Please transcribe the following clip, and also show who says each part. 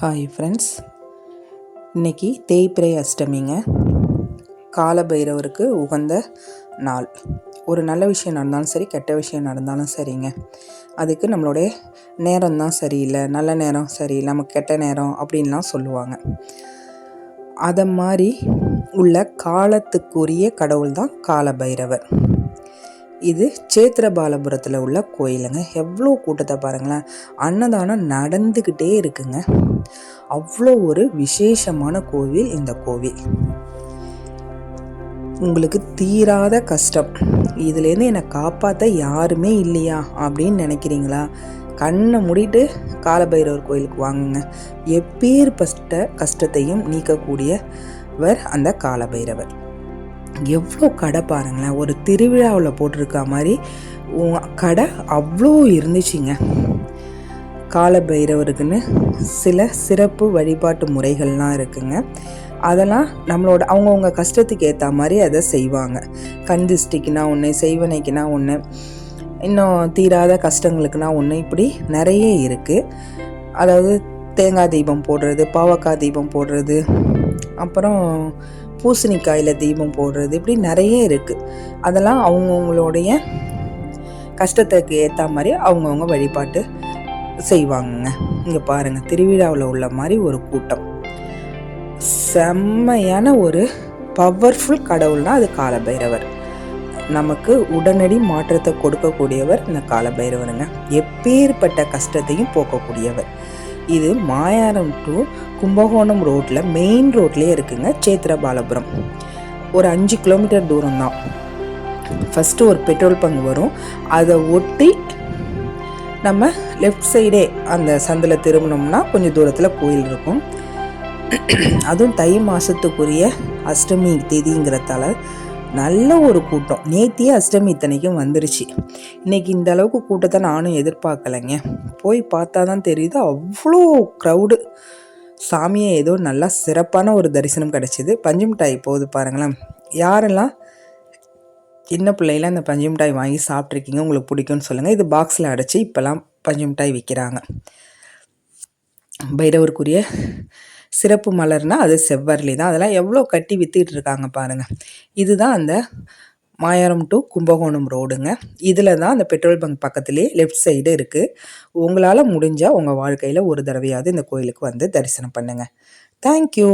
Speaker 1: Hi friends இன்னைக்கு தேய்பிரை அஷ்டமிங்க. காலபைரவருக்கு உகந்த நாள். ஒரு நல்ல விஷயம் நடந்தாலும் சரி கெட்ட விஷயம் நடந்தாலும் சரிங்க. அதுக்கு நம்மளுடைய நேரம் தான் சரியில்லை நல்ல நேரம் சரியில்லை நமக்கு கெட்ட நேரம் அப்படின்லாம் சொல்லுவாங்க. அதை மாதிரி உள்ள காலத்துக்குரிய கடவுள் தான் காலபைரவர். இது சேத்திரபாலபுரத்தில் உள்ள கோயிலுங்க. எவ்வளோ கூட்டத்தை பாருங்களேன். அன்னதானம் நடந்துக்கிட்டே இருக்குங்க. அவ்வளோ ஒரு விசேஷமான கோவில் இந்த கோவில். உங்களுக்கு தீராத கஷ்டம். இதுலேருந்து என்னை காப்பாற்ற யாருமே இல்லையா அப்படின்னு நினைக்கிறீங்களா? கண்ணை மூடிட்டு காலபைரவர் கோயிலுக்கு வாங்குங்க. எப்பேற்பட்ட கஷ்டத்தையும் நீக்கக்கூடியவர் அந்த காலபைரவர். எவ்வளோ கடை பாருங்களேன். ஒரு திருவிழாவில் போட்டிருக்க மாதிரி கடை அவ்வளோ இருந்துச்சுங்க. காலபைரவருக்குன்னு சில சிறப்பு வழிபாட்டு முறைகள்லாம் இருக்குங்க. அதெல்லாம் நம்மளோட அவங்கவுங்க கஷ்டத்துக்கு ஏற்ற மாதிரி அதை செய்வாங்க. கண் திஷ்டிக்குனா ஒன்று செய்வனைக்குனா ஒன்று இன்னும் தீராத கஷ்டங்களுக்குனா ஒன்று இப்படி நிறைய இருக்குது அதாவது தேங்காய் தீபம் போடுறது பாவக்காய் தீபம் போடுறது அப்புறம் பூசணிக்காயில் தீபம் போடுறது இப்படி நிறைய இருக்குது அதெல்லாம் அவங்கவுங்களுடைய கஷ்டத்துக்கு ஏற்ற மாதிரி அவங்கவுங்க வழிபாட்டு செய்வாங்கங்க. இங்கே பாருங்கள் திருவிழாவில் உள்ள மாதிரி ஒரு கூட்டம். செம்மையான ஒரு பவர்ஃபுல் கடவுள்னால் அது காலபைரவர். நமக்கு உடனடி மாற்றத்தை கொடுக்கக்கூடியவர் இந்த காலபைரவருங்க. எப்பேற்பட்ட கஷ்டத்தையும் போக்கக்கூடியவர். இது மாயாரம் டு கும்பகோணம் ரோட்டில் மெயின் ரோட்லேயே இருக்குங்க சேத்திரபாலபுரம். ஒரு அஞ்சு கிலோமீட்டர் தூரம் தான் ஃபஸ்ட்டு ஒரு பெட்ரோல் பங்க் வரும். அதை ஒட்டி நம்ம லெஃப்ட் சைடே அந்த சந்தில் திரும்பினோம்னா கொஞ்சம் தூரத்தில் கோயில் இருக்கும். அதுவும் தை மாதத்துக்குரிய அஷ்டமி தேதிங்கிறதால நல்ல ஒரு கூட்டம். நேத்தியே அஷ்டமி இத்தனைக்கும் வந்துருச்சு. இன்றைக்கி இந்த அளவுக்கு கூட்டத்தை நானும் எதிர்பார்க்கலைங்க. போய் பார்த்தா தான் தெரியுது அவ்வளோ க்ரௌடு சாமியை ஏதோ நல்லா சிறப்பான ஒரு தரிசனம் கிடச்சிது. பஞ்சு மிட்டாய் போகுது பாருங்களேன். யாரெல்லாம் சின்ன பிள்ளையில அந்த பஞ்சு மிட்டாய் வாங்கி சாப்பிட்ருக்கீங்க உங்களுக்கு பிடிக்கும்னு சொல்லுங்கள் இது பாக்ஸில் அடைச்சி இப்போல்லாம் பஞ்சு மிட்டாய் விற்கிறாங்க பைரவருக்குரிய சிறப்பு மலர்னால் அது செவ்வரளி தான். அதெல்லாம் எவ்வளோ கட்டி விற்றுக்கிட்டு இருக்காங்க பாருங்கள் இதுதான் அந்த மாயாரம் டு கும்பகோணம் ரோடுங்க இதில் தான் அந்த பெட்ரோல் பங்க் பக்கத்துலேயே லெஃப்ட் சைடு இருக்குது உங்களால் முடிஞ்சால் உங்கள் வாழ்க்கையில் ஒரு தடவையாவது இந்த கோயிலுக்கு வந்து தரிசனம் பண்ணுங்கள் தேங்க்யூ